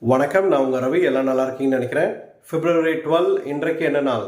வணக்கம் நான் உங்கள் ரவி. எல்லாம் நல்லா இருக்கீங்கன்னு நினைக்கிறேன். பிப்ரவரி டுவெல் இன்றைக்கு என்ன நாள்?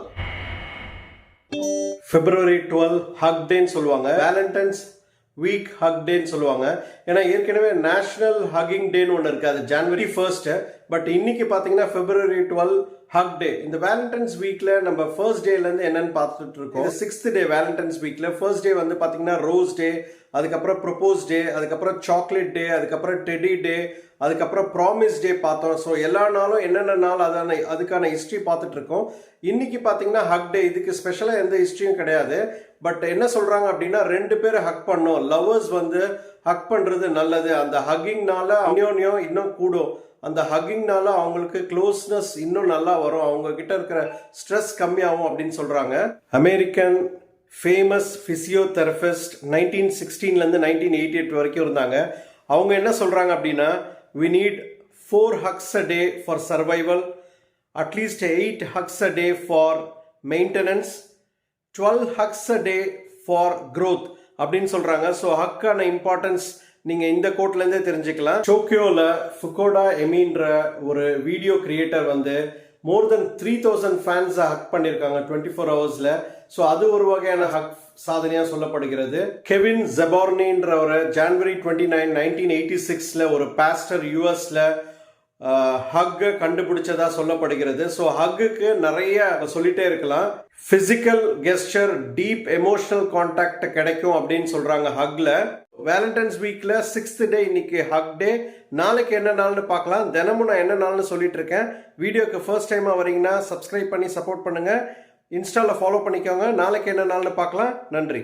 பிப்ரவரி டுவெல் ஹக் டேன்னு சொல்லுவாங்க. வேலண்டைன்ஸ் வீக் ஹக் டேன்னு சொல்லுவாங்க. ஏன்னா ஏற்கனவே நேஷனல் ஹக்கிங் டேன்னு ஒன்று இருக்குது அது ஜனவரி ஃபர்ஸ்ட்டு பட் இன்னைக்கு பார்த்தீங்கன்னா பிப்ரவரி டுவெல் ஹக் டே இந்த வேலண்டைன்ஸ் வீக்கில் நம்ம ஃபர்ஸ்ட் டேலேருந்து என்னென்னு பார்த்துட்டு இருக்கோம். சிக்ஸ்த் டே வேலண்டைன்ஸ் வீக்கில் ஃபர்ஸ்ட் டே வந்து பார்த்தீங்கன்னா ரோஸ் டே அதுக்கப்புறம் ப்ரொப்போஸ் டே அதுக்கப்புறம் சாக்லேட் டே அதுக்கப்புறம் டெடி டே அதுக்கப்புறம் ப்ராமிஸ் டே பார்த்தோம். ஸோ எல்லா நாளும் என்னென்ன நாள் அதான அதுக்கான ஹிஸ்ட்ரி பார்த்துட்டு இருக்கோம். இன்னைக்கு பார்த்தீங்கன்னா ஹக் டே இதுக்கு ஸ்பெஷலாக எந்த ஹிஸ்ட்ரியும் கிடையாது. பட் என்ன சொல்றாங்க அப்படின்னா ரெண்டு பேர் ஹக் பண்ணும். லவ்வர்ஸ் வந்து ஹக் பண்றது நல்லது. அந்த ஹக்கிங்னால அந்யோன்யம் இன்னும் கூடும். அந்த ஹக்கிங்னால அவங்களுக்கு க்ளோஸ்னஸ் இன்னும் நல்லா வரும். அவங்க கிட்ட இருக்கிற ஸ்ட்ரெஸ் கம்மியாகும் அப்படின்னு சொல்றாங்க. அமெரிக்கன் ஃபேமஸ் ஃபிசியோதெரபிஸ்ட் நைன்டீன் சிக்ஸ்டீன்லேருந்து நைன்டீன் எயிட்டி எயிட் வரைக்கும் இருந்தாங்க. அவங்க என்ன சொல்கிறாங்க அப்படின்னா we need four hugs a day for survival at least eight hugs a day for maintenance twelve hugs a day for growth அப்படின்னு சொல்கிறாங்க ஸோ ஹக்கான இம்பார்ட்டன்ஸ் நீங்கள் இந்த கோட்லேருந்தே தெரிஞ்சுக்கலாம். டோக்கியோவில் ஃபுகோடா எமின்ற ஒரு வீடியோ கிரியேட்டர் வந்து மோர் தென் த்ரீ தௌசண்ட் ஃபேன்ஸை ஹக் பண்ணியிருக்காங்க டுவெண்ட்டி ஃபோர் ஹவர்ஸில். ஸோ அது ஒரு வகையான ஹக் சாதனையாக சொல்லப்படுகிறது. கெவின் ஜெபார்னின்ற ஒரு January twenty nine nineteen eighty சிக்ஸில் ஒரு பாஸ்டர் யூஎஸில் ஹக் கண்டுபிடிச்சதா சொல்லப்படுகிறது. ஸோ ஹக்குக்கு நிறைய சொல்லிட்டே இருக்கலாம். Physical gesture deep emotional contact கிடைக்கும் அப்படின்னு சொல்றாங்க ஹக்ல வேலண்டைன்ஸ் வீக்ல சிக்ஸ்த் டே இன்னைக்கு ஹக் டே நாளைக்கு என்ன நாள்னு பார்க்கலாம். தினமும் நான் என்ன நாள்னு சொல்லிட்டு இருக்கேன். வீடியோக்கு ஃபர்ஸ்ட் டைமா வரீங்கன்னா சப்ஸ்கிரைப் பண்ணி சப்போர்ட் பண்ணுங்க. இன்ஸ்டால ஃபாலோ பண்ணிக்கோங்க. நாளைக்கு என்ன நாள்னு பார்க்கலாம். நன்றி.